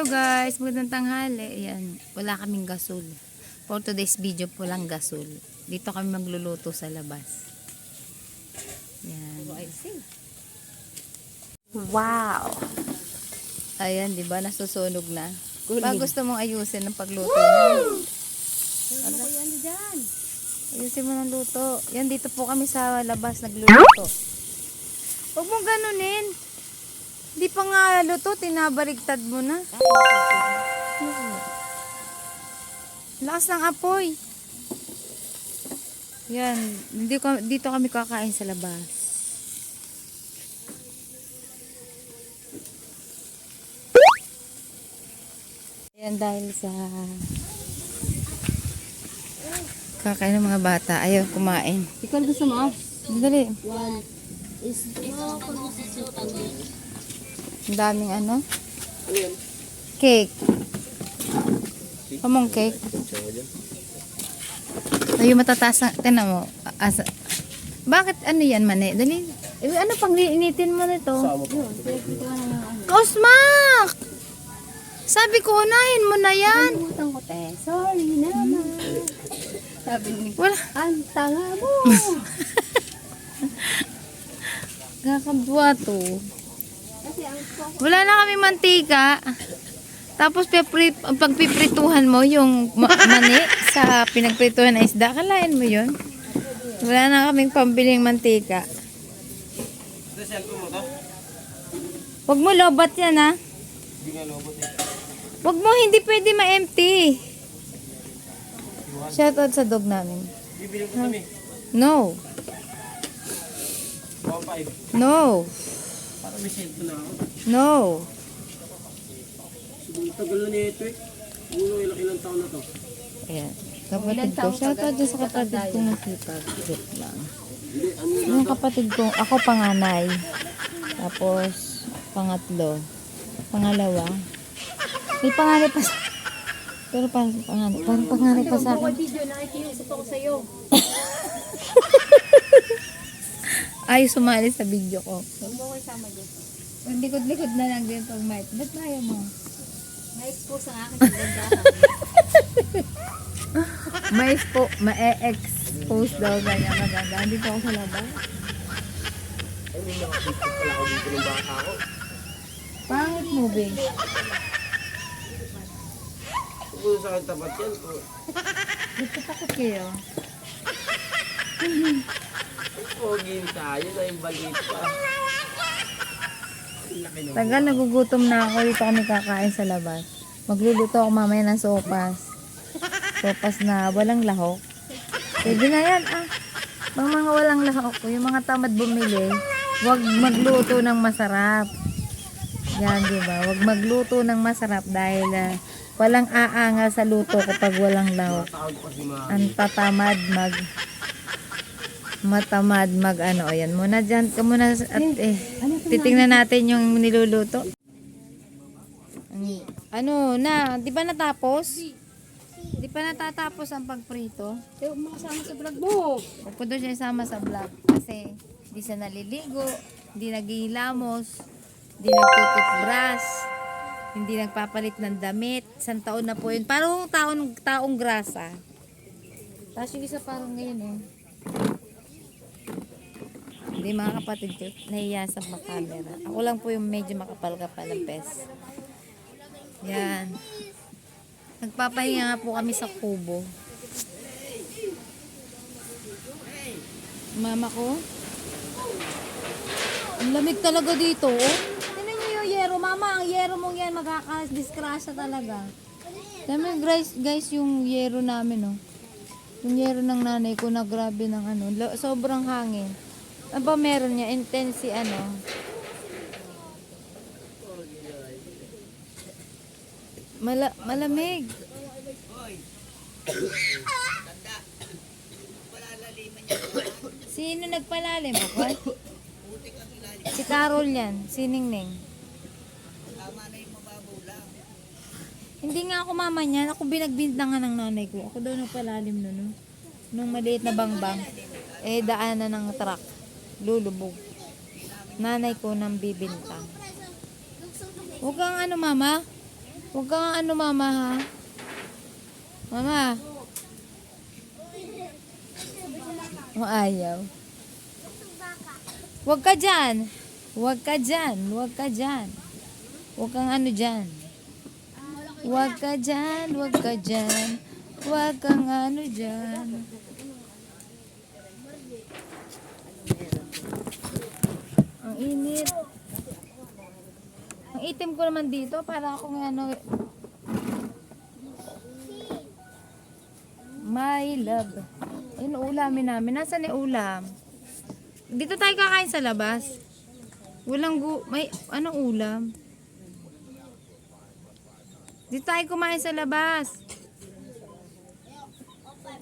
Hello guys, magandang tanghali. Ayan, wala kaming gasol. For today's video po lang gasol. Dito kami magluluto sa labas. Ayan. Wow! Ayan, di ba? Nasusunog na. Pag gusto mong ayusin ang pagluto mo. Ano dyan? Ayusin mo ng luto. Yan, dito po kami sa labas nagluluto. Huwag mong ganunin. Di pa nga luto, tinabarigtad mo na. Lakas ng apoy. Yan, dito, dito kami kakain sa labas. Yan dahil sa kakain ng mga bata. Ayaw kumain. Ikaw gusto mo? Dali. One is. Ang daming ano? Cake. Kamong cake. Ay, yung matataas na, tinan mo. Asa, bakit ano yan, mane? Dali. Eh, ano pang initin mo nito? Osmak! Sabi ko, unahin mo na yan. Kalimutan ko, te. Sorry naman. Sabi ni, Wala. ang tanga mo. Kakabwa to. Wala na kami mantika. Tapos pipri, pagpiprituhan mo yung ma- mani sa pinagprituhan na isda, kalain mo yun. Wala na kaming pambiling mantika. Huwag mo lobat yan ha. Huwag mo, hindi pwede ma-empty. Shoutout sa dog namin. Bibili ko kami. No. 1.5. No. Para may cellphone na ako. No. Siguro tagal na nito eh. Siguro ilang ilang taon na to. Ayan. Kapatid ko. Shoutout din sa kapatid ko nasipag. Wait lang. Ano Yung kapatid ko, ako panganay. Tapos, pangatlo. Pangalawa. May panganay pa sa... Pero parang panganay, parang panganay pa sa akin. video, nakikiusap ako sa'yo. Ay, sumali sa video ko. Huwag mo ko isama dyan. Likod-likod na lang din pag mic. Ba't ba ayaw mo? Na-expose ang aking kagandahan. May po, ma-expose daw ganyan maganda. Dito ako sa labas. Dito. Pangit moving. Siguro sa akin tapat yan. po. Dito takot kayo. Pogi tayo na yung balit pa. Tagal nagugutom na ako dito kami kakain sa labas. Magluluto ako mamaya ng sopas. Sopas na walang lahok. Pwede na yan ah. Mga mga walang lahok, yung mga tamad bumili, wag magluto ng masarap. Yan, di ba? Wag magluto ng masarap dahil ah, walang aangal sa luto kapag walang mga Ang tatamad mag matamad mag ano. Ayan muna dyan. Ka muna at eh titingnan natin yung niluluto. Ano na di ba natapos? Di pa natatapos ang pagprito? Kaya makasama sa vlog mo. Huwag ko doon siya isama sa vlog. Kasi di siya naliligo hindi naghihilamos hindi nagtututbrush hindi nagpapalit ng damit. Isang taon na po yun. Parang taon, taong grasa. Tapos yung isa parang ngayon eh hindi mga kapatid ko nahiya sa camera ako lang po yung medyo makapal-kapal ng pes yan nagpapahinga nga po kami sa kubo Mama ko. Ang lamig talaga dito, oh. Tingnan niyo yung yero, mama. Ang yero mong yan, magkakadiskrasya talaga. Tingnan mo, guys, guys, yung yero namin, oh. Yung yero ng nanay ko na grabe ng ano, sobrang hangin. Ano ba meron niya? Intense ano. Mala malamig. Sino nagpalalim ako? Si Carol yan. Si Ningning. Hindi nga ako mama niyan. Ako binagbintangan ng nanay ko. Ako daw nagpalalim nun. No? Nung maliit na bangbang. Eh, daanan ng truck. Lulubog. Nanay ko nang bibintang. Huwag kang ano mama. Huwag ka nga ano mama ha. Mama. O ayaw. Huwag ka dyan. Huwag ka dyan. Huwag ka dyan. Huwag kang ano dyan. Huwag ka dyan. Huwag ka dyan. Huwag kang ano dyan. Ang init. Ang itim ko naman dito para akong ano My love. Yun ulamin namin. Nasaan yung ulam? Dito tayo kakain sa labas. Walang gu... May... Anong ulam? Dito tayo kumain sa labas.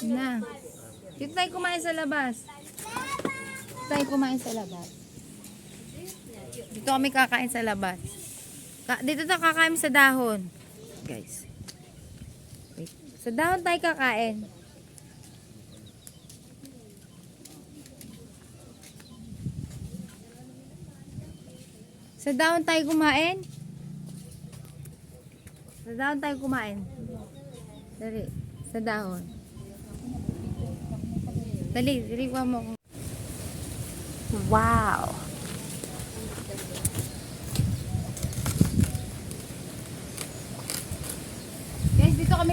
Na. Dito tayo kumain sa labas. Dito tayo kumain sa labas. Dito kami kakain sa labas. Ka- dito tayo kakain sa dahon. Guys. Wait. Sa dahon tayo kakain. Sa dahon tayo kumain. Sa dahon tayo kumain. Dali. Sa dahon. Dali, ko. Wow!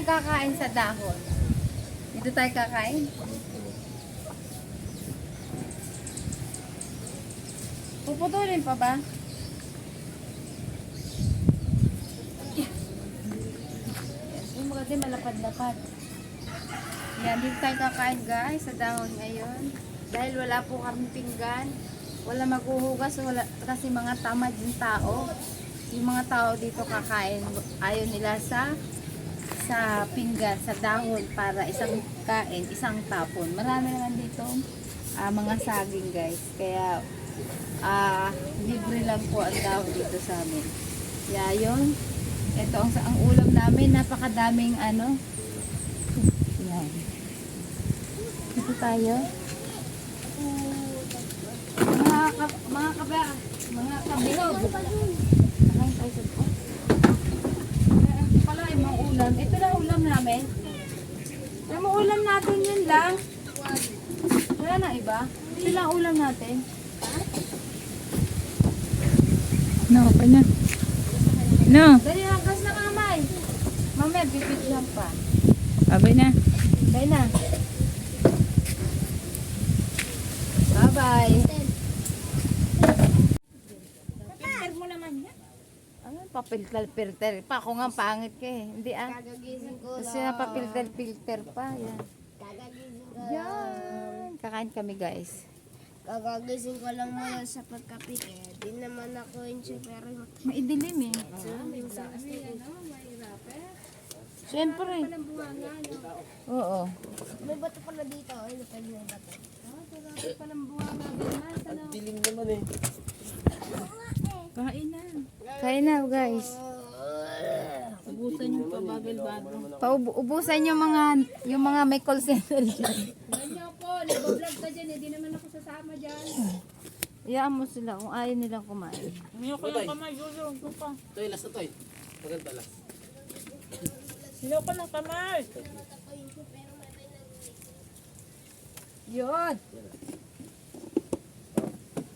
Guys, dito kami kakain sa dahon. Dito tayo kakain. Puputulin pa ba? Yung mga din malapad-lapad. Yan, dito tayo kakain guys sa dahon ngayon. Dahil wala po kami pinggan. Wala maghuhugas wala, kasi mga tamad yung tao. Yung mga tao dito kakain, ayaw nila sa sa pinggan, sa dahon para isang kain, isang tapon. Marami naman dito ah, mga saging guys. Kaya ah libre lang po ang dahon dito sa amin. Kaya yun, ito ang, ang ulam namin, napakadaming ano. Yan. Dito tayo. Mga, ka, mga kaba, mga kabilog. Ano tayo sa ito? Ito pala yung mga ulam. Ito lang ulam namin. Yung mga ulam natin yun lang. Wala na iba. Ito lang ulam natin. No, pa na. No. Dali, hanggas na kamay. Mamaya, bibit lang pa. Abay na. Bye na. Bye-bye. Filter mo naman yan. Ano, papilter-filter pa. Ako nga pangit ka eh. Hindi ah. Kagagising ko Kasi na papilter-filter pa. Yan. Kagagising ko Yan. Kakain kami guys. Kagagising ko lang muna sa pagkapit eh. Di naman ako yung super Maidilim eh. Siyempre. Oo. May bato pala dito. Ay, napag may bato. Dilim naman eh. Kain na. Kain na guys. Ubusan yung pabagal-bagal. Paubusan yung mga yung mga may call center dyan. Ganyan po, nag-vlog ka dyan. Hindi naman ako sasama dyan. Iyaan mo sila kung ayaw nilang kumain. Hindi ko lang kamay. Yulo, ito pa. Toy, last na toy. Maganda last. Hindi ko lang kamay. Yun.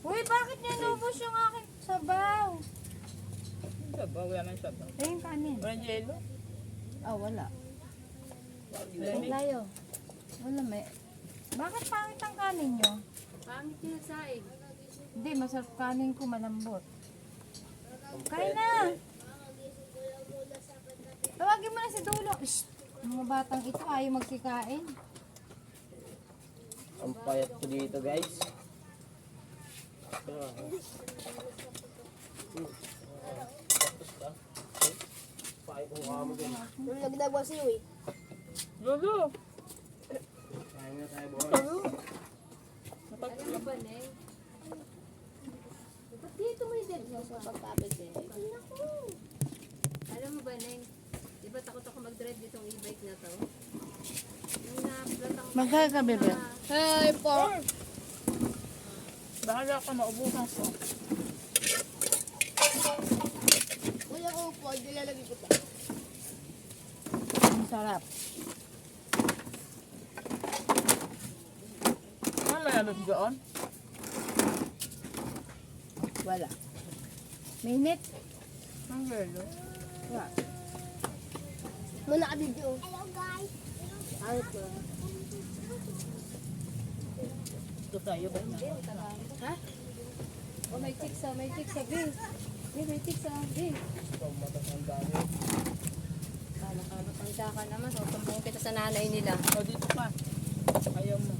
Uy, bakit niya inubos yung aking sabaw? Sabaw, wala man sabaw. Ayun kanin. Walang yelo. Ah, wala. Layo. Wala may. Bakit pangit ang kanin nyo? Pangit yung saing. Hindi, masarap kanin ko malambot. Kain na! Tawagin mo na si Dulo. Shh! Mga batang ito ayaw magkikain. Ang payat ko dito guys. Payat ko kamo din. Nung nagdagwa si Uy. Na tayo boy. Ba't dito mo yung dito sa pagkapit eh? Alam mo ba, Neng? Di ba takot ako mag-drive ditong e-bike na to? Nung na-flat ako, Magkaya ka, bebe. Hey, po! Bahala ka maubukan ko. Kuya ko po, nilalagay ko pa. Sarap. Ano malamig doon? Wala. Mainit. Ang gelo. Muna ka video. Hello guys. Ano to? Ito tayo ba na? Oh, may chicks ah, may chicks ah, Bin. Bin, may chicks ah, Bin. Kala ka, matanda ka naman. So, tumbong kita sa nanay nila. O dito pa. Ayaw mo.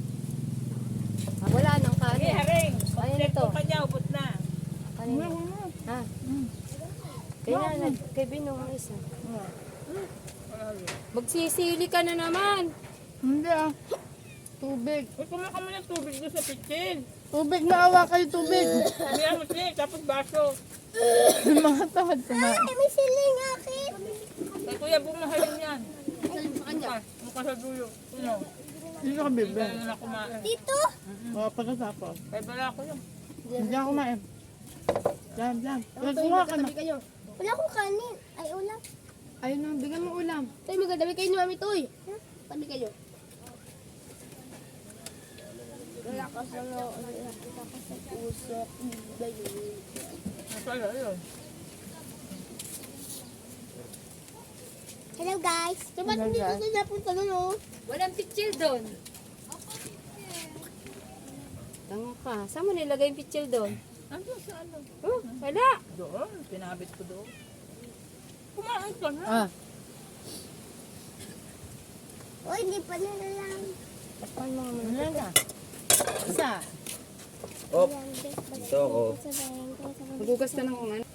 Ah, wala nang kanin. haring. Ayun ito. kanya, ubot na. Kanina. Ha? Kaya na, kay Binong ang isa. Magsisili ka na naman. Hindi ah. Tubig. Uy, kumaka mo ng tubig doon sa pitchin. Tubig na awa kayo tubig. Sabihan mo siya, tapos baso. Mga tamad kumain. May siling akin. Kay Kuya bumahalin yan. Mukha, mukha sa dulo. Ano? Hindi ka bibi. Ganun na kumain. Dito. O, pagkatapos. Kay bala ko yun. Hindi ako kumain. Diyan, diyan. Nagkuha ka na. Wala akong kanin. Ay, ulam. Ayun na, bigyan mo ulam. Tayo magdadami kayo ni Mami Toy. Tabi kayo. Wala ka sa wala ka sa puso. Masaya yun. Hello guys. So, ba't hindi ko sila punta doon oh? Walang pitchil doon. Tanga ka. Saan mo nilagay yung pitchil doon? Andun sa ano? Oh, wala. Doon, pinabit ko doon. Kumain ka na. Ah, Oh, hindi pa nila lang. ano na? Isa. Ito ako. Magugas ka ng kung ano.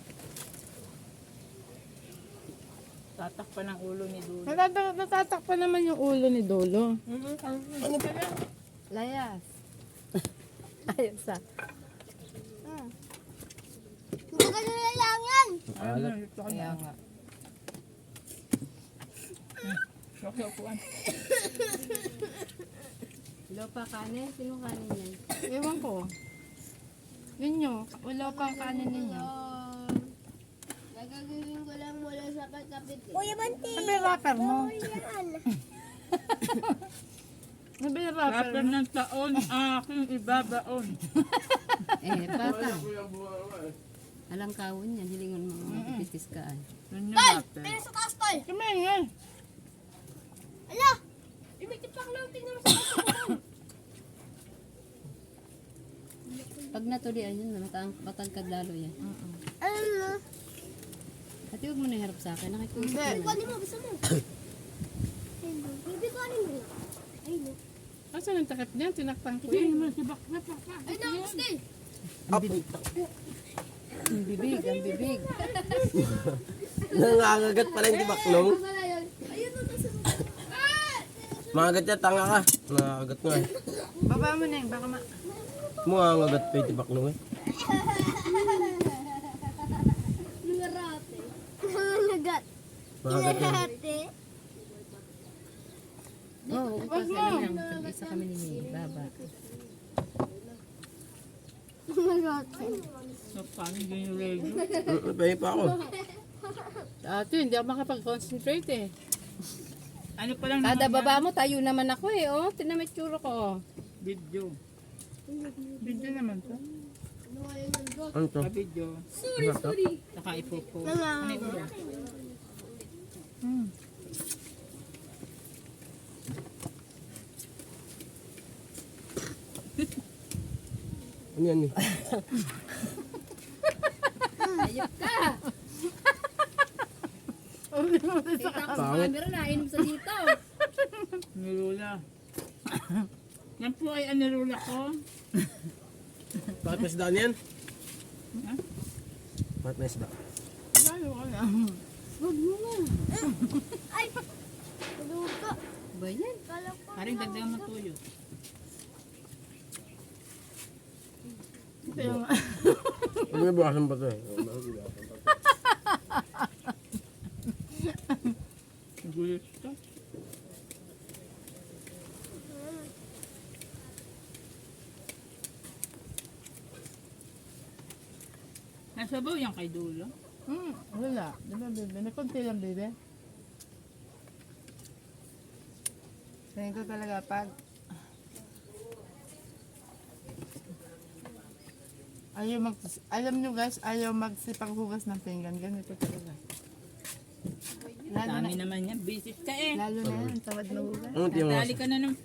Tatakpan ng ulo ni Dulo. Natatak natatakpan naman yung ulo ni Dolo. Ano pa yan? Layas. Ayos ah. Hindi ka nila lang yan. Ano, ka Kaya nga. Sok sa upuan. Wala pa kanin? Sino kanin yan? Ewan ko. Yun nyo. Wala pang kanin ninyo. Nagagawin ko lang mula sa pagkapit. Kuya Banti. Ano yung rapper mo? Yan. Ano yung rapper Rapper mo? ng taon, aking ibabaon. Eh, bata. Alang kawon yan, hilingon mo mga pitis kaan. Yun yung rapper. Pero sa taas tayo. Kumain nga. Ala! Imikit pa lang. Tingnan mo sa Pag natulian yun, matang, matangkad lalo yan. Ano? At huwag mo na harap sa akin, nakikuha Hindi. ka Kunin mo. Gusto mo. Bibi kunin mo. Ay, no. Asan ang takip niyan? Tinakpan ko Hindi naman si Bakla. Ay, nakagusti. Ang bibig, ang bibig. Nangangagat pala yung tibaklong. Ayun, no. Nasa Mangagat yan, tanga ka. Nangangagat nga eh. Baba mo na yun. Baka ma... Mangangagat pa yung tibaklong eh. Nangarate. Nangagat. Mangagat yan. Nangarate. Oo, oh, upas na lang. Isa kami ni Baba. Nangarate. So, paano yung radio? Pahi pa ako. Dati, hindi ako makapag-concentrate eh. Ano pa lang Kada naman baba mo, tayo naman ako eh. Oh, mo tsura ko. oh. Video. Video naman to. Ano to? Sa video. Sorry, sorry. Saka ipopo. Ano ulo? Hmm. Ano yan eh? Ayop ka! Kita ko sa camera, nainom sa dito. Nilula. Yan po ay anirula ko. Bakit may isda yan? Ha? Bakit may isda? Lalo ka na. Ay! Luka. Ba yan? Haring dagdagan mo tuyo. Kaya nga. Ano may bukasan pa to eh? Gulit to. Nasabaw yan kay Dulo. Hmm, wala. Di ba, bebe? May konti lang, bebe. Ganito talaga pag ayaw mag alam nyo guys, ayaw magsipaghugas ng pinggan. Ganito talaga. Lalo na, Dami naman yan. Bisit ka eh. lalo na yan, tawad na hugas. Ano di mo Dali ka na nung...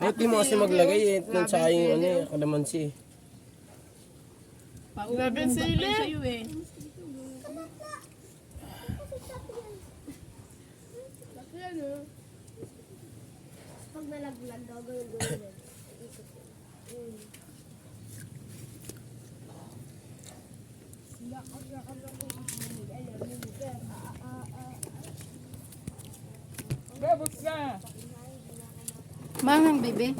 Ano di mo kasi maglagay eh. Nang sa yung ano eh, kalamansi eh. Grabe ang sili. Sa'yo eh. Pag nalaglag, gagawin gawin. Gabot ka. Manghang, bebe.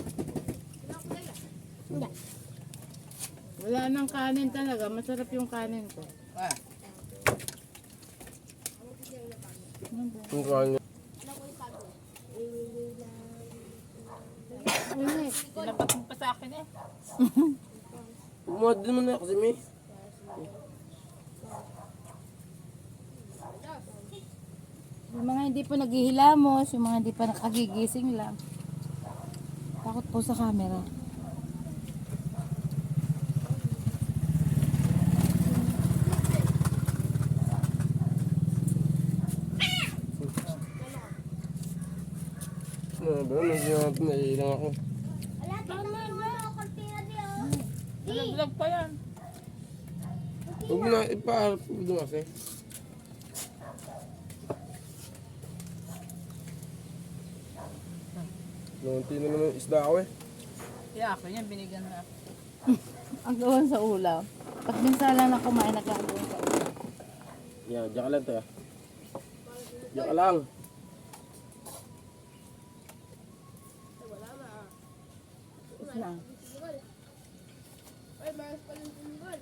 Wala nang kanin talaga. Masarap yung kanin ko. Yung kanin. Tinapat mo pa sa akin eh. Umad mo na kasi may. Yung mga hindi pa naghihilamos, yung mga hindi pa nakagigising lang. Takot po sa camera. Ano ba? Medyo nailang ako. Wala, tingnan mo. Kortina di oh. Vlog pa yan. Huwag na ipaharap mo doon kasi. Lunti na naman isda ako eh. Kaya ako yan, binigyan na ako. Ang gawan sa ulam. Pag minsan lang na kumain, nagkagawan sa ulam. Yan, diyan ka lang tayo. Diyan ka lang. Tapos lang. Ay, maras pa ng tingol.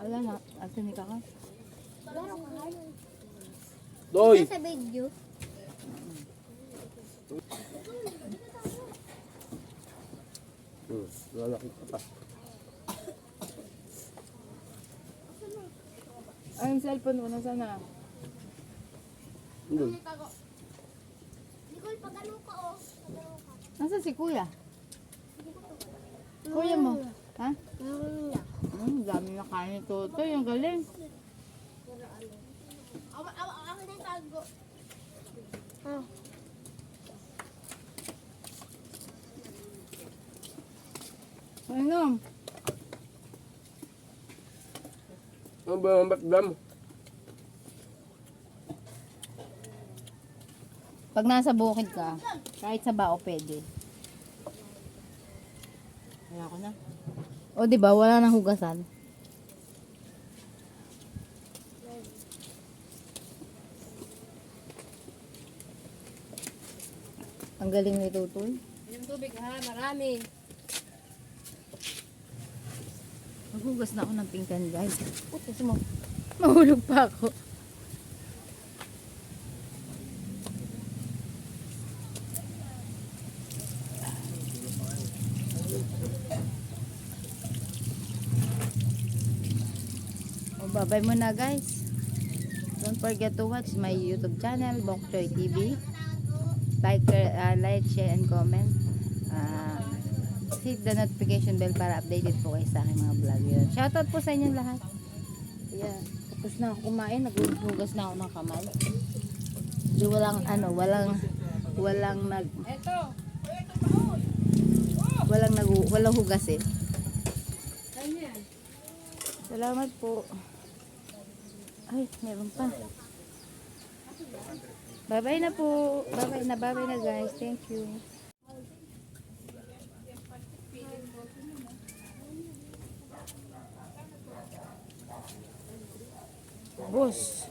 Alam na, asan ni kaka? Doy! Sa video. Hmm, lalaki ka pa. Ay, yung cellphone mo, nasa na? Doon. Nicole, pag ano ka oh. Pag ano ka. Nasa si kuya? Kuya mo? Ha? Mm, yeah. Hmm, dami na kanin ni Toto. Yung galing. Ako na yung tago. Ah. Ano? Ano ba ang bakdam? Pag nasa bukid ka, kahit sa bao pwede. Kaya ko na. O di ba wala nang hugasan. Ang galing ni Tutoy. Yung tubig ha, marami. Maghugas na ako ng pinggan, guys. Putos mo. Mahulog pa ako. Babay muna, guys. Don't forget to watch my YouTube channel, Bok Choy TV. Like, uh, like, share, and comment. Ah, hit the notification bell para updated po kayo sa aking mga vlog yun. Shoutout po sa inyo lahat. Yeah. Tapos na ako kumain, naghugas na ako ng kamay. Di walang ano, walang walang nag walang nag walang hugas eh. Salamat po. Ay, meron pa. Bye-bye na po. Bye-bye na, bye-bye na guys. Thank you. Boss.